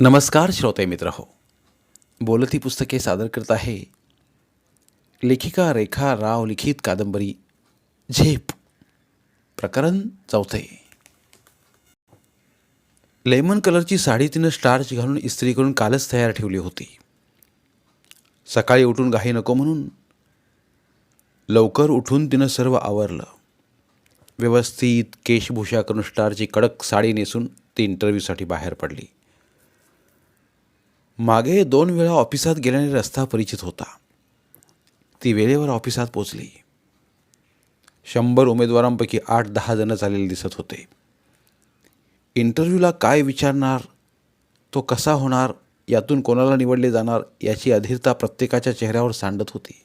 नमस्कार श्रोते मित्र हो. बोलती पुस्तके सादर करत आहे लेखिका रेखा राव लिखित कादंबरी झेप प्रकरण चौथे. लेमन कलरची साडी तिनं स्टार्च घालून इस्त्री करून कालच तयार ठेवली होती. सकाळी उठून घाई नको म्हणून लवकर उठून तिनं सर्व आवरलं. व्यवस्थित केशभूषा करून स्टारची कडक साडी नेसून ती इंटरव्ह्यूसाठी बाहेर पडली. मागे दोन वेळा ऑफिसात गेल्याने रस्ता परिचित होता. ती वेळेवर ऑफिसात पोचली शंभर उमेदवारांपैकी आठ दहा जणं चाललेले दिसत होते. इंटरव्ह्यूला काय विचारणार तो कसा होणार यातून कोणाला निवडले जाणार याची अधीरता प्रत्येकाच्या चेहऱ्यावर सांडत होती.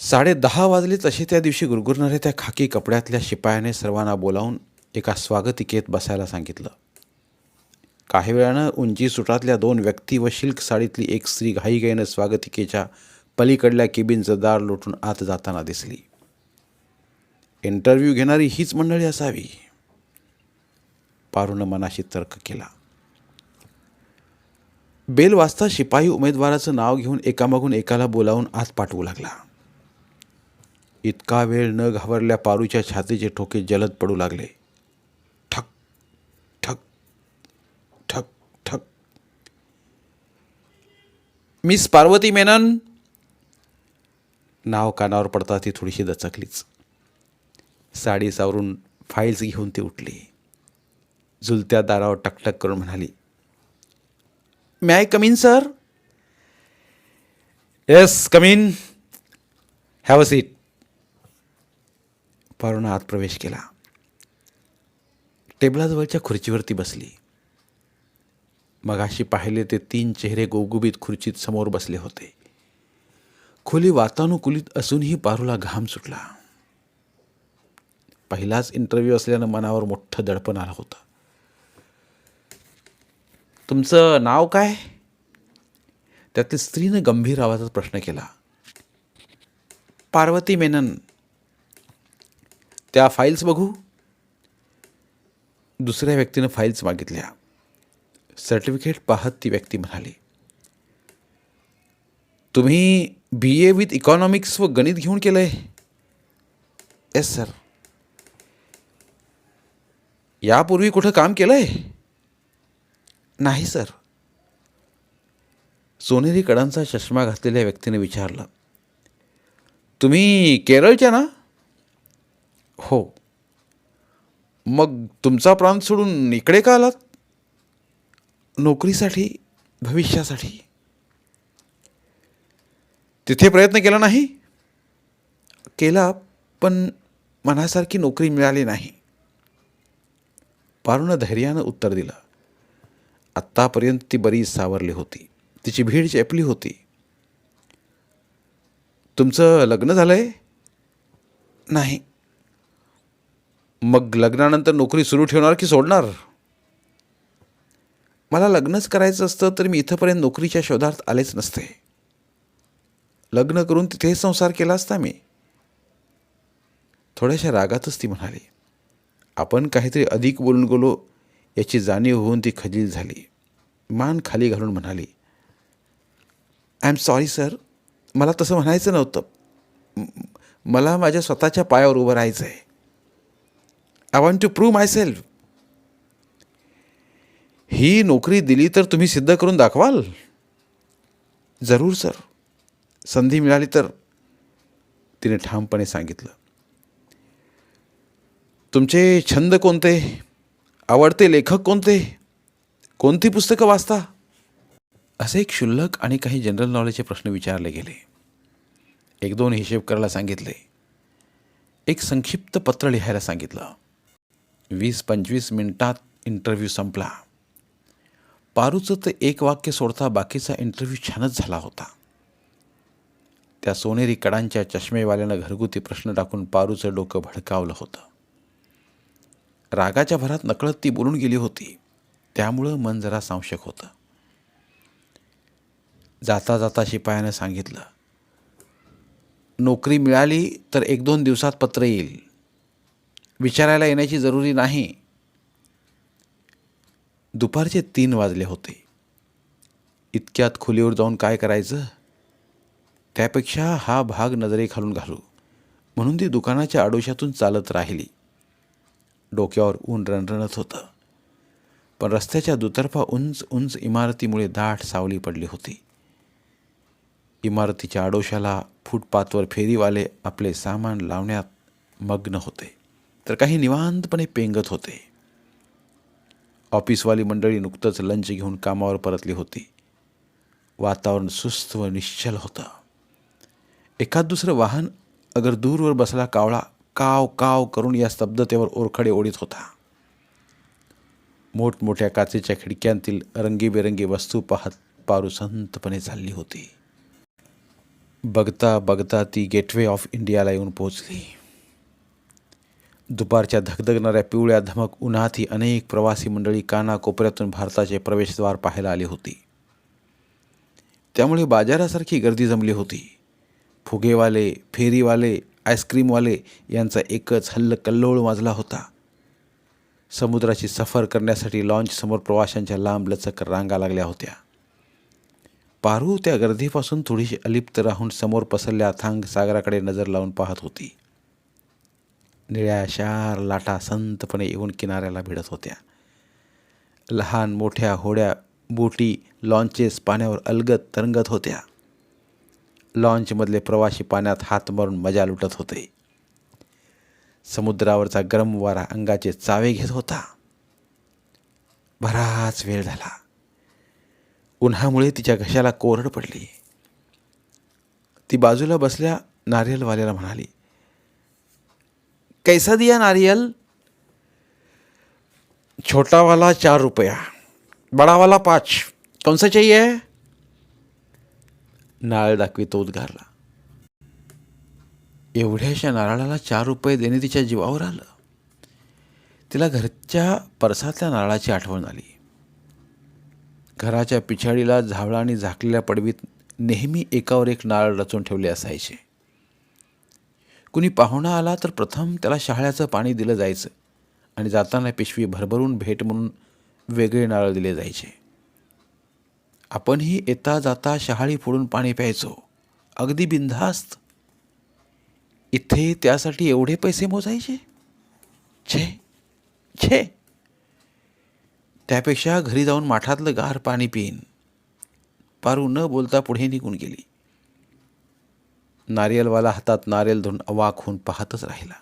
साडे दहा वाजले तसे त्या दिवशी गुरगुरणाऱ्या त्या खाकी कपड्यातल्या शिपायाने सर्वांना बोलावून एका स्वागतिकेत बसायला सांगितलं. काही वेळानं उंची सुटातल्या दोन व्यक्ती व शिल्क साडीतली एक स्त्री घाईघाईनं स्वागतिकेच्या पलीकडल्या केबिनचं दार लोटून आत जाताना दिसली. इंटरव्ह्यू घेणारी हीच मंडळी असावी. पारूनं मनाशी तर्क केला. बेल वाजता शिपाई उमेदवाराचं नाव घेऊन एकामागून एकाला बोलावून आत पाठवू लागला. इतका वेळ न घाबरल्या पारूच्या छातीचे ठोके जलद पडू लागले ठक ठक ठक ठक मिस पार्वती मेनन. नाव कानावर पडता ती थोडीशी दचकलीच. साडी सावरून फाईल्स घेऊन ती उठली. झुलत्या दारावर टकटक करून म्हणाली may I come in sir yes come in have a seat पारुणा आत प्रवेश केला. टेबलाजवळच्या खुर्चीवरती बसली. मगाशी पाहिले ते तीन चेहरे गुबगुबीत खुर्चीत समोर बसले होते. खोली वातानुकूलित असूनही पारूला घाम सुटला. पहिलाच इंटरव्ह्यू असल्यानं मनावर मोठं दडपण आलं होतं. तुमचं नाव काय? त्यातील स्त्रीनं गंभीर आवाजात प्रश्न केला. पार्वती मेनन. त्या फाईल्स बघू? दुसऱ्या व्यक्तीनं फाईल्स मागितल्या. सर्टिफिकेट पाहत ती व्यक्ती म्हणाली तुम्ही बी ए विथ इकॉनॉमिक्स व गणित घेऊन केलं आहे येस सर यापूर्वी कुठं काम केलं आहे नाही सर सोनेरी कडांचा चष्मा घातलेल्या व्यक्तीने विचारलं तुम्ही केरळच्या ना? हो. मग तुमचा प्रांत सोडून इकडे का आलात? नोकरीसाठी भविष्यासाठी? तिथे प्रयत्न केला नाही? केला पण मनासारखी नोकरी मिळाली नाही. पारूनं धैर्यानं उत्तर दिलं. आत्तापर्यंत ती बरीच सावरली होती. तिची भीड चेपली होती. तुमचं लग्न झालं आहे नाही. मग लग्नानंतर नोकरी सुरू ठेवणार की सोडणार? मला लग्नच करायचं असतं तर मी इथंपर्यंत नोकरीच्या शोधात आलेच नसते. लग्न करून तिथे संसार केला असता मी. थोड्याशा रागातच ती म्हणाली आपण काहीतरी अधिक बोलून गेलो याची जाणीव होऊन ती खजील झाली. मान खाली घालून म्हणाली आय एम सॉरी सर मला तसं म्हणायचं नव्हतं. मला माझ्या स्वतःच्या पायावर उभं राहायचं आहे I want to prove myself ही नोकरी दिली तर तुम्ही सिद्ध करून दाखवाल? जरूर सर. संधी मिळाली तर तिने ठामपणे सांगितलं. तुमचे छंद कोणते? आवडते लेखक कोणते? कोणती पुस्तकं वाचता? असे एक क्षुल्लक आणि काही जनरल नॉलेजचे प्रश्न विचारले गेले. एक दोन हिशेब करायला सांगितले. एक संक्षिप्त पत्र लिहायला सांगितलं. वीस पंचवीस मिनिटात इंटरव्ह्यू संपला. पारूचं तर एक वाक्य सोडता बाकीचा इंटरव्ह्यू छानच झाला होता. त्या सोनेरी कडांच्या चष्मेवाल्यानं घरगुती प्रश्न टाकून पारूचं डोकं भडकावलं होतं. रागाच्या भरात नकळत ती बोलून गेली होती. त्यामुळं मन जरा संशक होतं. जाता जाता शिपायानं सांगितलं नोकरी मिळाली तर एक दोन दिवसात पत्र येईल. विचारायला येण्याची जरुरी नाही. दुपारचे तीन वाजले होते. इतक्यात खोलीवर जाऊन काय करायचं? त्यापेक्षा हा भाग नजरेखालून घालू. म्हणून ती दुकानाच्या आडोशातून चालत राहिली. डोक्यावर ऊन रणरणत होतं. पण रस्त्याच्या दुतर्फा उंच उंच इमारतीमुळे दाट सावली पडली होती. इमारतीच्या आडोशाला फुटपाथवर फेरीवाले आपले सामान लावण्यात मग्न होते. तर काही निवांतपणे पेंगत होते. ऑफिसवाली मंडळी नुकतंच लंच घेऊन कामावर परतली होती. वातावरण सुस्त व निश्चल होतं. एखाद दुसरं वाहन अगर दूरवर बसला कावळा काव काव करून या स्तब्धतेवर ओरखडे ओढीत होता. मोठमोठ्या काचेच्या खिडक्यांतील रंगीबेरंगी वस्तू पाहत पारू संतपणे चालली होती. बघता बघता ती गेटवे ऑफ इंडियाला येऊन पोचली दुपारच्या धगधगणाऱ्या पिवळ्या धमक उन्हातही अनेक प्रवासी मंडळी कानाकोपऱ्यातून भारताचे प्रवेशद्वार पाहायला आली होती. त्यामुळे बाजारासारखी गर्दी जमली होती. फुगेवाले फेरीवाले आईस्क्रीमवाले यांचा एकच हल्ल कल्लोळ वाजला होता. समुद्राची सफर करण्यासाठी लॉन्चसमोर प्रवाशांच्या लांब लचक रांगा लागल्या होत्या. पारू त्या गर्दीपासून थोडीशी अलिप्त राहून समोर पसरल्या थांग सागराकडे नजर लावून पाहत होती. निळ्या शार लाटा संतपणे येऊन किनाऱ्याला भिडत होत्या. लहान मोठ्या होड्या बोटी लॉन्चेस पाण्यावर अलगत तरंगत होत्या. लॉन्चमधले प्रवासी पाण्यात हात मारून मजा लुटत होते. समुद्रावरचा गरम वारा अंगाचे चावे घेत होता. बराच वेळ झाला. उन्हामुळे तिच्या घशाला कोरड पडली. ती बाजूला बसल्या नारियलवाल्याला म्हणाली कैसा दिया नारियल? छोटा वाला चार रुपया बड़ा वाला पाच। कौन सा चाहिए? नारळ दाखवी तो उद्गारला। एवढ्याशा नारळाला चार रुपये देणे तिच्या जीवावर आलं. तिला घरच्या परसातल्या नारळाची आठवण आली. घराच्या पिछाडीला झावळाने झाकलेल्या पडवीत नेहमी एकावर एक नारळ रचून ठेवले असायचे. कुणी पाहुणा आला तर प्रथम त्याला शहाळ्याचं पाणी दिलं जायचं आणि जाताना पिशवी भरभरून भेट म्हणून वेगळे नारळ दिले जायचे. आपणही येता जाता शहाळी फोडून पाणी प्यायचो. अगदी बिनधास्त. इथे त्यासाठी एवढे पैसे मोजायचे? छे छे. त्यापेक्षा घरी जाऊन माठातलं गार पाणी पिईन. पारू न बोलता पुढे निघून गेली. नारियलवाला हातात नारियल धरून अवाक होऊन पाहतच राहिला.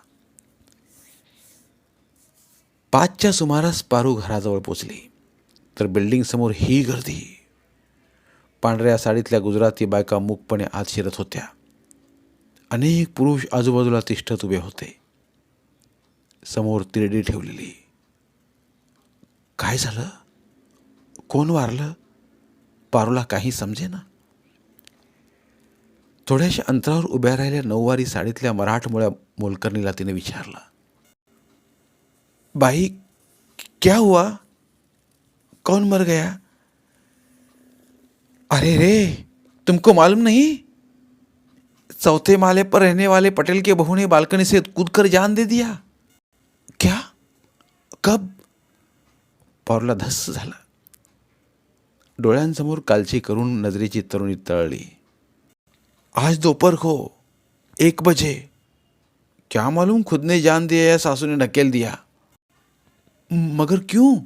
पाचच्या सुमारास पारू घराजवळ पोचली. तर बिल्डिंगसमोर ही गर्दी. पांढऱ्या साडीतल्या गुजराती बायका मूकपणे आत शिरत होत्या. अनेक पुरुष आजूबाजूला तिष्ठत उभे होते. समोर तिरडी ठेवलेली. काय झालं? कोण वारलं? पारूला काही समजेना? थोड्याशा अंतरावर उभ्या राहिल्या नऊवारी साडीतल्या मराठमोळ्या मोलकर्णीला तिने विचारलं बाई क्या हुआ? कौन मर गया? अरे रे तुमको मालूम नहीं? चौथे माले पर रहने वाले पटेल के बहू ने बालकनी से कूदकर जान दे दिया। क्या? कब? पावरला धस्स झाला. डोळ्यांसमोर कालची करून नजरेची तरुणी तळली. आज दोपहर को एक बजे। क्या मालूम खुद ने जान दिया या सासू ने ढकेल दिया। मगर क्यों?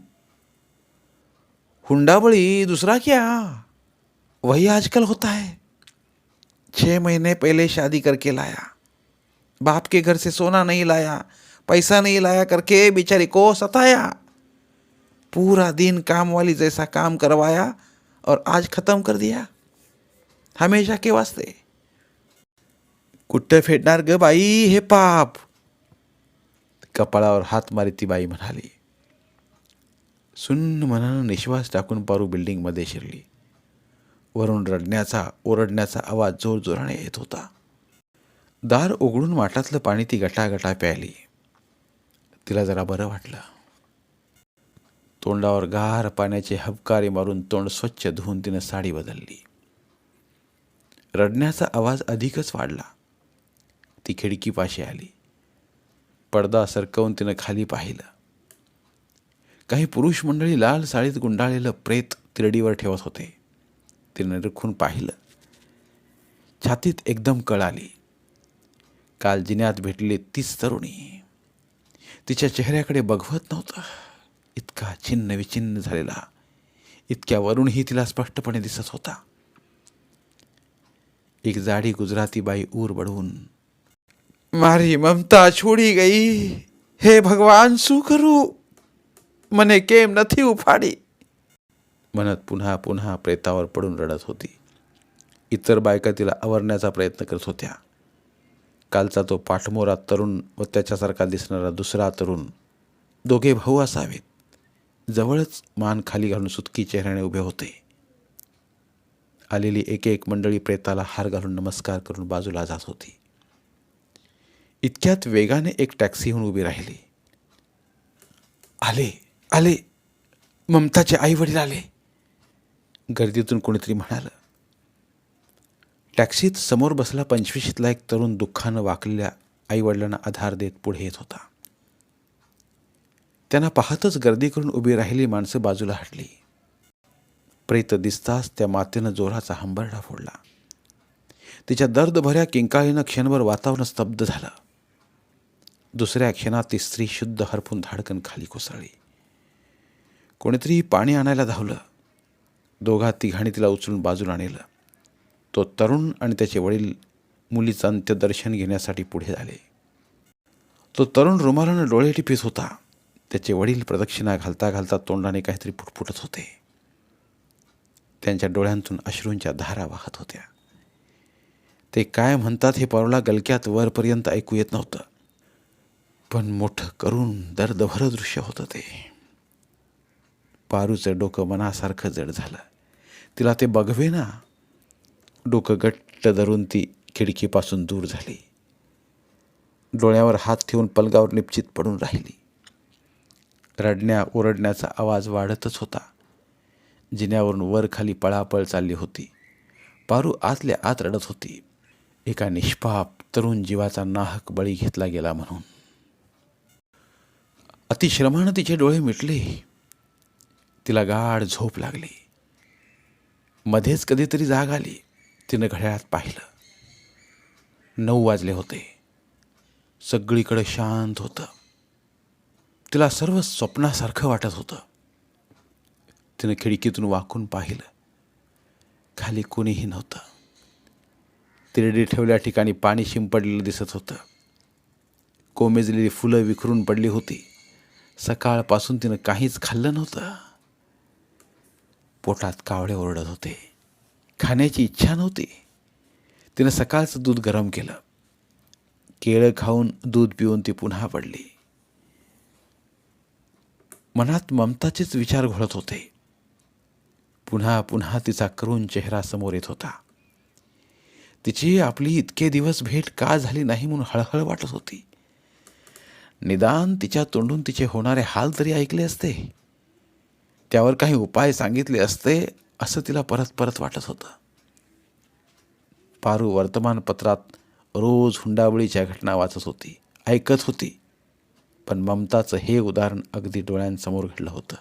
हुंडाबड़ी दूसरा क्या? वही आजकल होता है। छः महीने पहले शादी करके लाया। बाप के घर से सोना नहीं लाया, पैसा नहीं लाया करके बेचारी को सताया। पूरा दिन काम वाली जैसा काम करवाया और आज ख़त्म कर दिया। हमेशा के वास्ते। कुठं फेडणार ग बाई? हे पाप. कपाळावर हात मारी ती बाई म्हणाली. सुन्न मनानं निश्वास टाकून पारू बिल्डिंगमध्ये शिरली. वरून रडण्याचा ओरडण्याचा आवाज जोरजोराने येत होता. दार उघडून माठातलं पाणी ती गटागटा प्यायली. तिला जरा बरं वाटलं. तोंडावर गार पाण्याचे हबकारे मारून तोंड स्वच्छ धुवून तिनं साडी बदलली. रडण्याचा आवाज अधिकच वाढला. ती खिडकीपाशी आली. पडदा सरकवून तिनं खाली पाहिलं. काही पुरुष मंडळी लाल साडीत गुंडाळलेलं प्रेत तिरडीवर ठेवत होते. तिनं निरखून पाहिलं. छातीत एकदम कळ आली. काल जिन्यात भेटलेली तीच तरुणी. तिच्या चेहऱ्याकडे बघवत नव्हतं. इतका छिन्न विछिन्न झालेला. इतक्या वरूनही तिला स्पष्टपणे दिसत होता. एक जाडी गुजराती बाई ऊर बडवून મારી મમતા છોડી ગઈ. હે ભગવાન શું કરું? મને કેમ નથી ઉફાડી मनात पुन्हा पुन्हा प्रेतावर पडून रडत होती इतर बायका तिला आवरण्याचा प्रयत्न करत होत्या कालचा तो पाठमोरा तरुण व त्याच्यासारखा दिसणारा दुसरा तरुण दोघे भाऊ असावेत जवळच मान खाली घालून सुतकी चेहऱ्याने उभे होते आलेली एक एक मंडळी प्रेताला हार घालून नमस्कार करून बाजूला जात होती इतक्यात वेगाने एक टॅक्सी येऊन उभी राहिली. आले आले. ममताचे आई वडील आले. गर्दीतून कोणीतरी म्हणालं टॅक्सीत समोर बसला पंचवीशीतला एक तरुण दुःखानं वाकलेल्या आईवडिलांना आधार देत पुढे येत होता. त्यांना पाहतच गर्दी करून उभी राहिली माणसं बाजूला हटली. प्रेत दिसताच त्या मातेनं जोराचा हंबरडा फोडला. तिच्या दर्दभऱ्या किंकाळीनं क्षणभर वातावरण स्तब्ध झालं. दुसऱ्या क्षणात ती स्त्री शुद्ध हरपून धाडकन खाली कोसळली. कोणीतरी पाणी आणायला धावलं. दोघा तिघाणी तिला उचलून बाजूला नेलं. तो तरुण आणि त्याचे वडील मुलीचं अंत्यदर्शन घेण्यासाठी पुढे झाले तो तरुण रुमालानं डोळे टिपीत होता. त्याचे वडील प्रदक्षिणा घालता घालता तोंडाने काहीतरी फुटफुटत होते. त्यांच्या डोळ्यांतून अश्रूंच्या धारा वाहत होत्या. ते काय म्हणतात हे पारूला गलक्यात वरपर्यंत ऐकू येत नव्हतं. पण मोठं करून दर्दभर दृश्य होतं ते. पारूचं डोकं मनासारखं जड झालं. तिला ते बघवे ना. डोकं गट्ट धरून ती खिडकीपासून दूर झाली. डोळ्यावर हात ठेवून पलगावर निश्चित पडून राहिली. रडण्या ओरडण्याचा आवाज वाढतच होता. जिन्यावरून वर खाली पळापळ चालली होती. पारू आतल्या आत रडत होती. एका निष्पाप तरुण जीवाचा नाहक बळी घेतला गेला म्हणून. अतिश्रमानं तिचे डोळे मिटले. तिला गाढ झोप लागली. मध्येच कधीतरी जाग आली. तिनं घड्याळात पाहिलं. नऊ वाजले होते. सगळीकडे शांत होतं. तिला सर्व स्वप्नासारखं वाटत होतं. तिनं खिडकीतून वाकून पाहिलं. खाली कोणीही नव्हतं. तिरडी ठेवल्या ठिकाणी पाणी शिंपडलेलं दिसत होतं. कोमेजलेली फुलं विखरून पडली होती. सकाळपासून तिनं काहीच खाल्लं नव्हतं. पोटात कावळे ओरडत होते. खाण्याची इच्छा नव्हती. तिनं सकाळचं दूध गरम केलं. केळं खाऊन दूध पिऊन ती पुन्हा पडली. मनात ममताचेच विचार घोळत होते. पुन्हा पुन्हा तिचा करून चेहरा समोर येत होता. तिची आपली इतके दिवस भेट का झाली नाही म्हणून हळहळ वाटत होती. निदान तिच्या तोंडून तिचे होणारे हाल तरी ऐकले असते. त्यावर काही उपाय सांगितले असते असं तिला परत परत वाटत होतं. पारू वर्तमानपत्रात रोज हुंडाबळीच्या घटना वाचत होती ऐकत होती. पण ममताचं हे उदाहरण अगदी डोळ्यांसमोर घडलं होतं.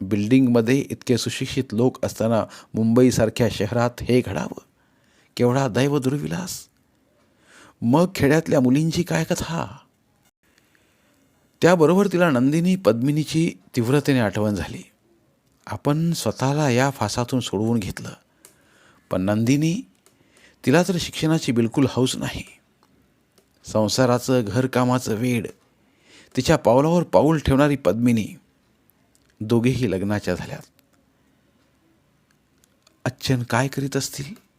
बिल्डिंगमध्ये इतके सुशिक्षित लोक असताना मुंबईसारख्या शहरात हे घडावं? केवढा दैव दुर्विलास मग खेड्यातल्या मुलींची काय कथा? त्याबरोबर तिला नंदिनी पद्मिनीची तीव्रतेने आठवण झाली. आपण स्वतःला या फासातून सोडवून घेतलं. पण नंदिनी तिला तर शिक्षणाची बिलकुल हौस नाही. संसाराचं घरकामाचं वेड तिच्या पावलावर पाऊल ठेवणारी पद्मिनी दोघेही लग्नाच्या झाल्यात. अच्छन काय करीत असतील?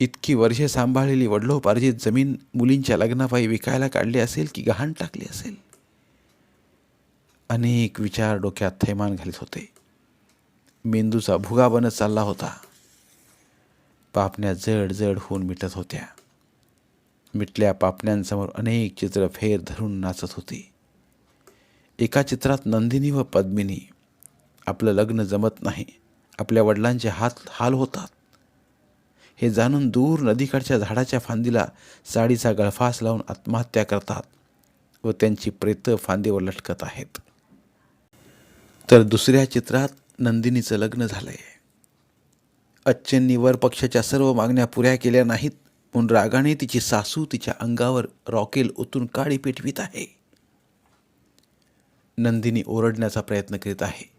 इतकी वर्षे सांभाळलेली वडलोपार्जित जमीन मुलींच्या लग्नापायी विकायला काढली असेल की गहाण टाकली असेल? अनेक विचार डोक्यात थैमान घालीत होते. मेंदूचा भुगा बनत चालला होता. पापण्या जड जड होऊन मिटत होत्या. मिटल्या पापण्यांसमोर अनेक चित्र फेर धरून नाचत होती. एका चित्रात नंदिनी व पद्मिनी. आपलं लग्न जमत नाही. आपल्या वडिलांचे हात हाल होतात. हे जाणून दूर नदीकडच्या झाडाच्या फांदीला साडीचा गळफास लावून आत्महत्या करतात व त्यांची प्रेतं फांदीवर लटकत आहेत. तर दुसऱ्या चित्रात नंदिनीचं लग्न झालंय. अच्छेंनी वर पक्षाच्या सर्व मागण्या पुऱ्या केल्या नाहीत म्हणून रागाने तिची सासू तिच्या अंगावर रॉकेल ओतून काळी पेटवीत आहे. नंदिनी ओरडण्याचा प्रयत्न करीत आहे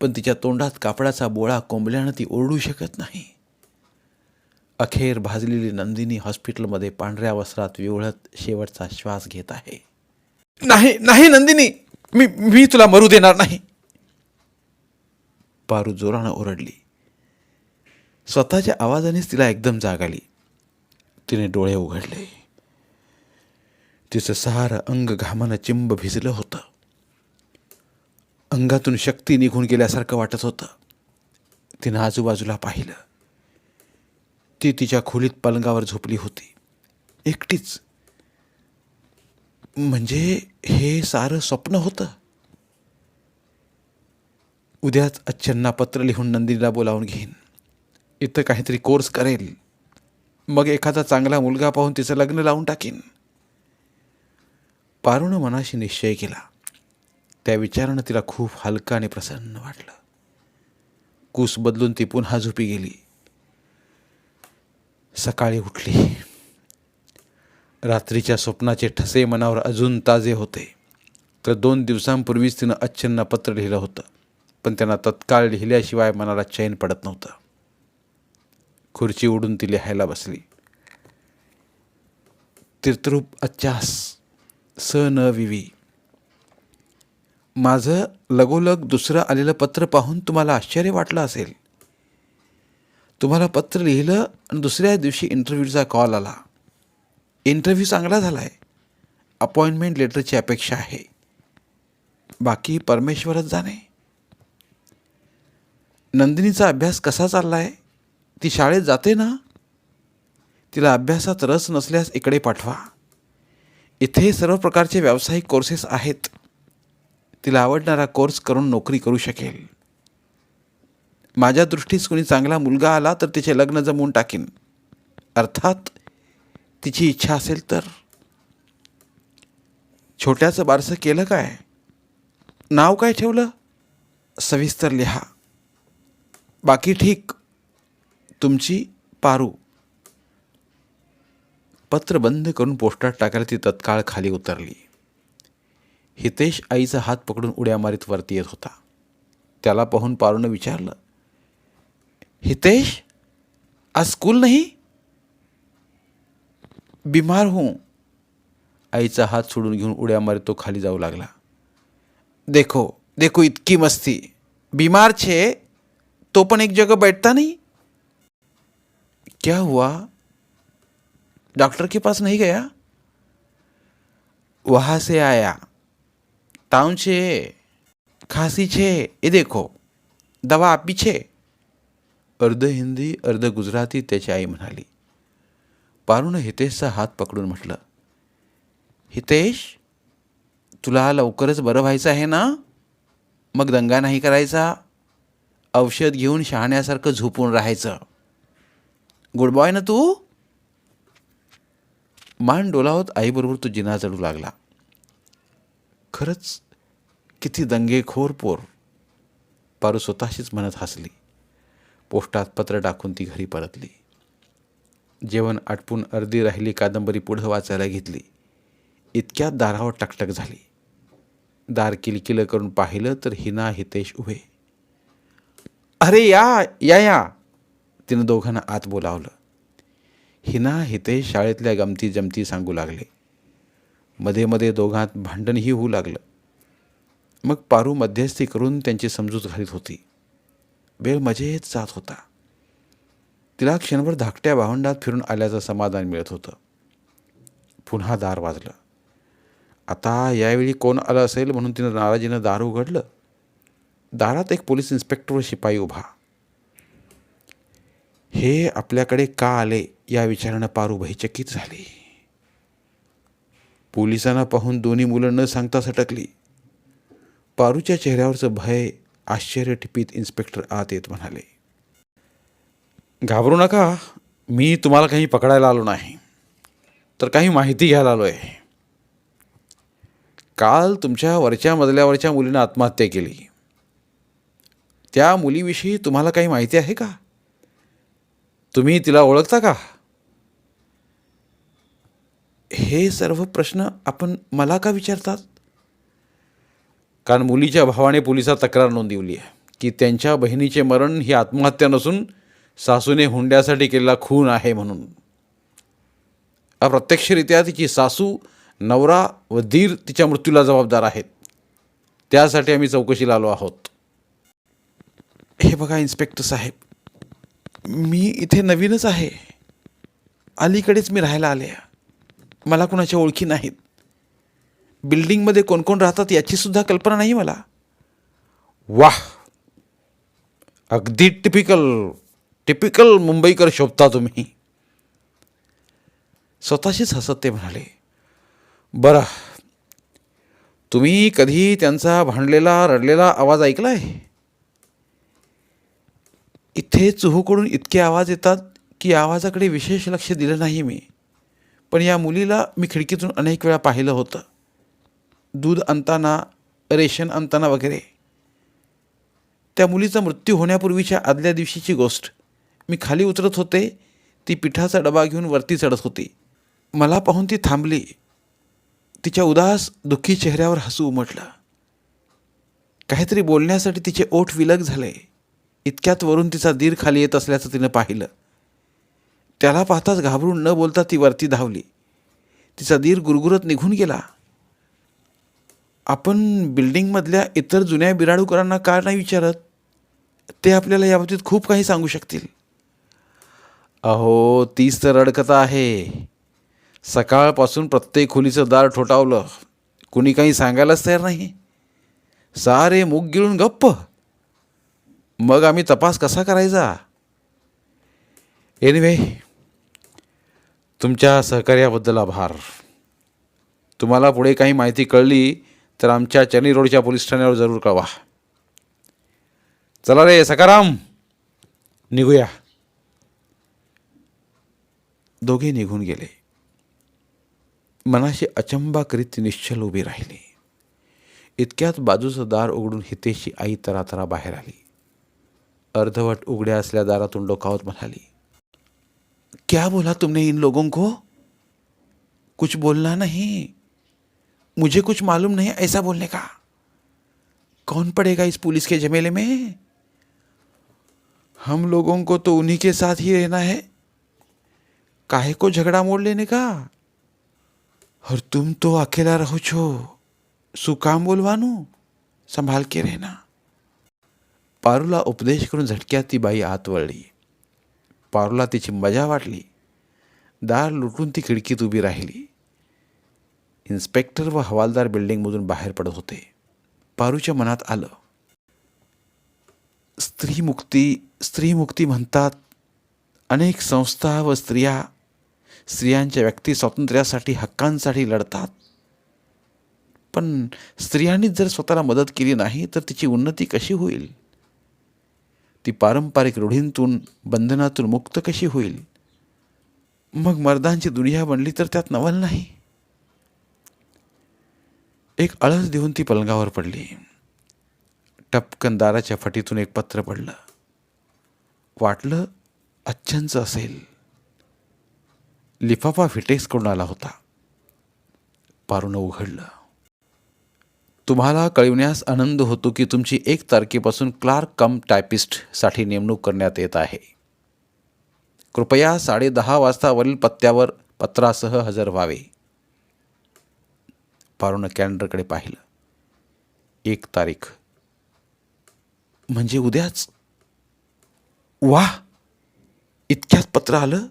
पण तिच्या तोंडात कापडाचा बोळा कोंबल्यानं ती ओरडू शकत नाही. अखेर भाजलेली नंदिनी हॉस्पिटलमध्ये पांढऱ्या वस्त्रात विवळत शेवटचा श्वास घेत आहे. नाही नाही नंदिनी मी मी तुला मरू देणार नाही. पारू जोरानं ओरडली. स्वतःच्या आवाजानेच तिला एकदम जाग आली तिने डोळे उघडले. तिचं सारं अंग घामानं चिंब भिजलं होतं. अंगातून शक्ती निघून गेल्यासारखं वाटत होतं. तिनं आजूबाजूला पाहिलं. ती तिच्या खोलीत पलंगावर झोपली होती. एकटीच. म्हणजे हे सारं स्वप्न होतं. उद्याच अच्छन्ना पत्र लिहून नंदिनीला बोलावून घेईन. इथं काहीतरी कोर्स करेल. मग एखादा चांगला मुलगा पाहून तिचं लग्न लावून टाकीन. पारुण मनाशी निश्चय केला. त्या विचारानं तिला खूप हलकं आणि प्रसन्न वाटलं. कूस बदलून ती पुन्हा झोपी गेली. सकाळी उठली. रात्रीच्या स्वप्नाचे ठसे मनावर अजून ताजे होते. तर दोन दिवसांपूर्वीच तिनं अच्छन्ना पत्र लिहिलं होतं. पण त्यांना तत्काळ लिहिल्याशिवाय मनाला चैन पडत नव्हतं. खुर्ची उडून ती लिहायला बसली. तीर्थरूप अच्छास स न विवी माझं लगोलग दुसरं आलेलं पत्र पाहून तुम्हाला आश्चर्य वाटलं असेल. तुम्हाला पत्र लिहिलं आणि दुसऱ्या दिवशी इंटरव्ह्यूचा कॉल आला. इंटरव्ह्यू चांगला झाला आहे अपॉइंटमेंट लेटरची अपेक्षा आहे. बाकी परमेश्वरच जाणे. नंदिनीचा अभ्यास कसा चालला आहे ती शाळेत जाते ना? तिला अभ्यासात रस नसल्यास इकडे पाठवा. इथे सर्व प्रकारचे व्यावसायिक कोर्सेस आहेत. तिला आवडणारा कोर्स करून नोकरी करू शकेल. माझ्या दृष्टीस कोणी चांगला मुलगा आला तर तिचे लग्न जमवून टाकीन. अर्थात तिची इच्छा असेल तर. छोट्याचं बारसं केलं काय? नाव काय ठेवलं? सविस्तर लिहा. बाकी ठीक. तुमची पारू. पत्र बंद करून पोस्टात टाकायला ती तत्काळ खाली उतरली. हितेश आईचा हात पकडून उड्या मारीत वरती येत होता. त्याला पाहून पारूनं विचारलं हितेश, आज स्कूल नाही? बीमार हूँ। आईचा हात सोडून घेऊन उड्या मारीत तो खाली जाऊ लागला. देखो देखो इतकी मस्ती. बीमार छे तो पण एक जगह बैठता नहीं? क्या हुआ? डॉक्टर के पास नहीं गया? वहाँ से आया। ताव छे, खांसी छे, ये देखो, दवा आपी छे। अर्ध हिंदी अर्ध गुजराती त्याची आई म्हणाली. पारूनं हितेशचा हात पकडून म्हटलं हितेश तुला लवकरच बरं व्हायचं आहे ना? मग दंगा नाही करायचा? औषध घेऊन शहाण्यासारखं झोपून राहायचं. गुड बॉय ना तू? मान डोलावत आईबरोबर तो जिना चढू लागला. खरंच किती दंगेखोर पोर पारू स्वतःशीच म्हणत हसली. पोस्टात पत्र टाकून ती घरी परतली. जेवण आटपून अर्धी राहिली कादंबरी पुढं वाचायला घेतली. इतक्यात दारावर टकटक झाली. दार किलकिलं करून पाहिलं तर हिना हितेश उभे. अरे या या या. तिनं दोघांना आत बोलावलं. हिना हितेश शाळेतल्या गमती जमती सांगू लागले. मध्ये मध्ये दोघांत भांडणही होऊ लागलं. मग पारू मध्यस्थी करून त्यांची समजूत घालीत होती. वेळ मजेत जात होता. तिला क्षणभर धाकट्या भावंडात फिरून आल्याचं समाधान मिळत होतं. पुन्हा दार वाजलं. आता यावेळी कोण आलं असेल म्हणून तिनं नाराजीनं दार उघडलं. दारात एक पोलीस इन्स्पेक्टर व शिपाई उभा. हे आपल्याकडे का आले या विचारानं पारू भयचकित झाली. पोलिसांना पाहून दोन्ही मुलं न सांगता सटकली. पारूच्या चेहऱ्यावरचं भय आश्चर्य टिपीत इन्स्पेक्टर आत येत म्हणाले घाबरू नका मी तुम्हाला काही पकडायला आलो नाही. तर काही माहिती घ्यायला आलो आहे काल तुमच्या वरच्या मजल्यावरच्या मुलीनं आत्महत्या केली. त्या मुलीविषयी तुम्हाला काही माहिती आहे का? तुम्ही तिला ओळखता का? हे सर्व प्रश्न आपण मला का विचारतात? कारण मुलीच्या भावाने पोलिसात तक्रार नोंदवली आहे की त्यांच्या बहिणीचे मरण ही आत्महत्या नसून सासूने हुंड्यासाठी केलेला खून आहे म्हणून. अप्रत्यक्षरित्या तिची सासू नवरा व धीर तिच्या मृत्यूला जबाबदार आहेत. त्यासाठी आम्ही चौकशीला आलो आहोत. हे बघा इन्स्पेक्टर साहेब मी इथे नवीनच आहे. अलीकडेच मी राहायला आले मला कुणाच्या ओळखी नाहीत. बिल्डिंगमध्ये कोण कोण राहतात याचीसुद्धा कल्पना नाही मला. वाह! अगदी टिपिकल टिपिकल मुंबईकर शोभता तुम्ही. स्वतःशीच हसत ते म्हणाले बरं तुम्ही कधी त्यांचा भांडलेला रडलेला आवाज ऐकला आहे इथे चुहूकडून इतके आवाज येतात की आवाजाकडे विशेष लक्ष दिलं नाही मी. पण या मुलीला मी खिडकीतून अनेक वेळा पाहिलं होतं. दूध आणताना रेशन आणताना वगैरे. त्या मुलीचा मृत्यू होण्यापूर्वीच्या आदल्या दिवशीची गोष्ट. मी खाली उतरत होते ती पिठाचा डबा घेऊन वरती चढत होती. मला पाहून ती थांबली. तिच्या उदास दुःखी चेहऱ्यावर हसू उमटलं. काहीतरी बोलण्यासाठी तिचे ओठ विलग झाले. इतक्यात वरून तिचा दीर खाली येत असल्याचं तिनं पाहिलं. त्याला पाहताच घाबरून न बोलता ती वरती धावली. तिचा दीर गुरगुरत निघून गेला. आपण बिल्डिंगमधल्या इतर जुन्या बिराडूकरांना का नाही विचारत? ते आपल्याला याबाबतीत खूप काही सांगू शकतील. अहो तीच तर अडकता आहे. सकाळपासून प्रत्येक खोलीचं दार ठोठावलं. कुणी काही सांगायलाच तयार नाही. सारे मूग गिळून गप्प. मग आम्ही तपास कसा करायचा? एनिवे तुमच्या सहकार्याबद्दल आभार. तुम्हाला पुढे काही माहिती कळली तर आमच्या चनी रोडच्या पोलीस ठाण्यावर जरूर कळवा. चला रे सकाराम निघूया. दोघे निघून गेले. मनाशी अचंबा करीत निश्चल उभी राहिली. इतक्यात बाजूचं दार उघडून हितेशी आई तरातरा बाहेर आली. अर्धवट उघड्या असल्या दारातून डोकावत म्हणाली क्या बोला तुमने इन लोगों को? कुछ बोलना नहीं. मुझे कुछ मालूम नहीं ऐसा बोलने का। कौन पड़ेगा इस पुलिस के झमेले में? हम लोगों को तो उन्हीं के साथ ही रहना है। काहे को झगड़ा मोड़ लेने का? और तुम तो अकेला रहो छो। सुकाम बोलवानू, संभाल के रहना। पारूला उपदेश करून झटक्यात ती बाई आत वळली। पारूला तिची मज़ा वाटली। दार लुटून ती खिडकीत उभी राहिली। इन्स्पेक्टर व हवालदार बिल्डिंगमधून बाहेर पडत होते. पारूच्या मनात आलं. स्त्रीमुक्ती स्त्रीमुक्ती म्हणतात अनेक संस्था व स्त्रिया स्त्रियांच्या व्यक्ती स्वातंत्र्यासाठी हक्कांसाठी लढतात. पण स्त्रियांनीच जर स्वतःला मदत केली नाही तर तिची उन्नती कशी होईल? ती पारंपरिक रूढींतून बंधनातून मुक्त कशी होईल? मग मर्दांची दुनिया बनली तर त्यात नवल नाही. एक अळस देऊन ती पलंगावर पडली. टपकन दाराच्या फटीतून एक पत्र पडलं. वाटलं अच्छंच असेल. लिफाफा फिटेक्स करून आला होता. पारून उघडलं. तुम्हाला कळविण्यास आनंद होतो की तुमची एक तारखेपासून क्लार्क कम टायपिस्टसाठी नेमणूक करण्यात येत आहे. कृपया साडेदहा वाजता वरील पत्त्यावर पत्रासह हजर व्हावे. पारूनं कॅलेंडरकडे पाहिलं. एक तारीख. म्हणजे उद्याच? वा! इतक्यात पत्र आलं.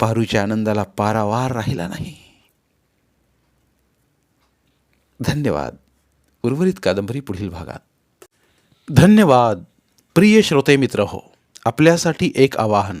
पारूच्या आनंदाला पारावार राहिला नाही. धन्यवाद. उर्वरित कादंबरी पुढील भागात. धन्यवाद. प्रिय श्रोते मित्र हो आपल्यासाठी एक आवाहन.